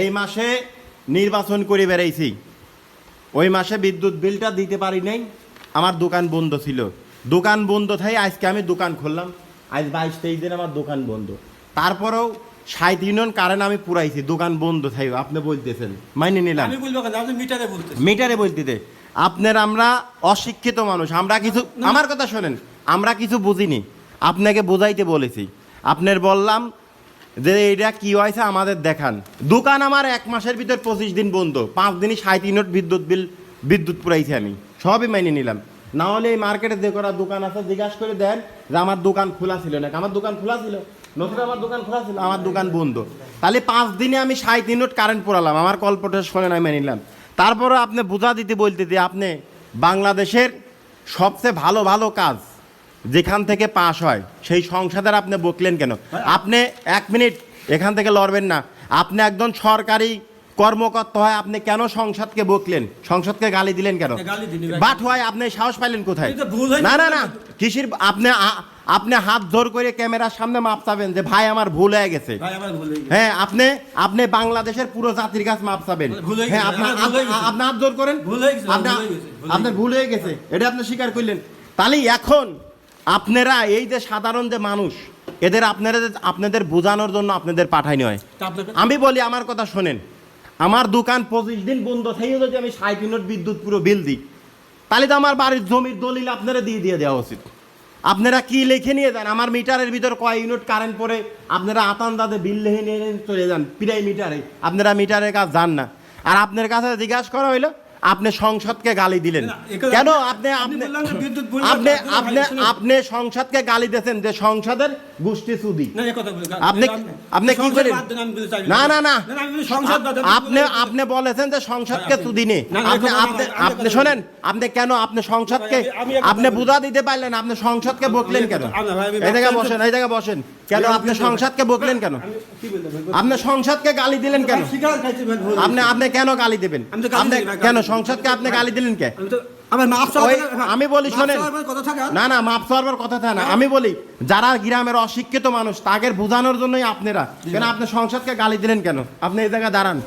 এই মাসে নির্বাচন করে বেড়াইছি। ওই মাসে বিদ্যুৎ বিলটা দিতে পারি নাই আমার দোকান বন্ধ ছিল। দোকান বন্ধ থাই আজকে আমি দোকান খুললাম। আজ বাইশ তেইশ দিন আমার দোকান বন্ধ। তারপরেও ষাট ইউনিয়ন কারেন্ট আমি পুরাইছি দোকান বন্ধ থাই আপনি বলতেছেন মাইনে নিলাম। মিটারে বলতেছেন। মিটারে বলতে আপনার আমরা অশিক্ষিত মানুষ আমরা কিছু আমার কথা শোনেন আমরা কিছু বুঝিনি। আপনাকে বোঝাইতে বলেছি। আপনার বললাম যে এটা কি হয়েছে আমাদের দেখান। দোকান আমার এক মাসের ভিতর পঁচিশ দিন বন্ধ। পাঁচ দিনই সাঁত্রিশ ইউনিট বিদ্যুৎ বিল, বিদ্যুৎ পুরাইছি আমি। সবই মাইনে নিলাম। না হলে এই মার্কেটে যে করা দোকান আছে, জিজ্ঞাসা করে দেন যে আমার দোকান খোলা ছিল না আমার দোকান খোলা ছিল? নতুন আমার দোকান খোলা ছিল, আমার দোকান বন্ধ। তাহলে পাঁচ দিনে আমি ষাট ইউনিট কারেন্ট পোড়ালাম। আমার কল্পটা শোনে না মেনে নিলাম। তারপরে আপনি বোঝা দিতে বলতে যে আপনি বাংলাদেশের সবচেয়ে ভালো ভালো কাজ। যেখান থেকে পাশ হয় সেই সংসদের আপনি বকলেন কেন? আপনি এক মিনিট এখান থেকে লড়বেন না। আপনি একজন সরকারি কর্মকর্তা হয় আপনি কেন সংসদকে বকলেন? সংসদকে গালি দিলেন কেন। বাট হয় আপনি সাহস পাইলেন কোথায়। না না না। কৃষির আপনি আপনি হাত জোর করে ক্যামেরার সামনে মাপ চাবেন যে ভাই আমার ভুল হয়ে গেছে। হয়ে। হ্যাঁ আপনি আপনি বাংলাদেশের পুরো জাতির কাছে মাপ চাবেন। হ্যাঁ হয়ে। আপনি হাত জোর করেন। হয়ে হয়ে হয়ে আপনার ভুল হয়ে গেছে এটা আপনি স্বীকার করলেন। তাহলে এখন আপনারা এই যে সাধারণ যে মানুষ এদের আপনারা আপনাদের বোঝানোর জন্য আপনাদের হয়। তা আপনাকে- আমি বলি আমার কথা শোনেন। আমার দোকান পঁচিশ দিন বন্ধ থেকে যদি আমি ষাট ইউনিট বিদ্যুৎ পুরো বিল দিই তাহলে তো আমার বাড়ির জমির দলিল আপনারা দিয়ে দিয়ে দেওয়া উচিত। আপনারা কি লিখে নিয়ে যান? আমার মিটারের ভিতর কয় ইউনিট কারেন্ট পরে আপনারা আতান দাদে বিল লিখে নিয়ে নিয়ে চলে যান প্রায় মিটারে। আপনারা মিটারের কাজ যান না। আর আপনার কাছে জিজ্ঞাসা করা হইল আপনি সংসদকে গালি দিলেন। কেন আপনি- আপনি আপনি আপনি সংসদকে গালি দিয়েছেন যে সংসদের গোষ্ঠী সুদি। আপনি আপনি কি করেন চাই না। না না সংসদ আপনি আপনি বলেছেন যে সংসদকে সুদি না, আপনি আপনি আপনি শোনেন আপনি কেন আপনি সংসদকে আপনি বুঝা দিতে পারলেন আপনি সংসদকে বকলেন কেন? এই জায়গায় বসেন এই জায়গায় বসেন। কেন? আপনি সংসদকে বকলেন কেন? আপনি সংসদকে গালি দিলেন কেন? আপনি আপনি কেন গালি দেবেন? আমি আপনি কেন সংসদকে আপনি গালি দিলেন কে? আমি বলি শোনেন? না? না মাপ চাওয়ার কথা থাকে না। আমি বলি যারা গ্রামের অশিক্ষিত মানুষ তাকে বোঝানোর জন্যই আপনারা কেন আপনি সংসদকে গালি দিলেন কেন? আপনি এই জায়গায় দাঁড়ান।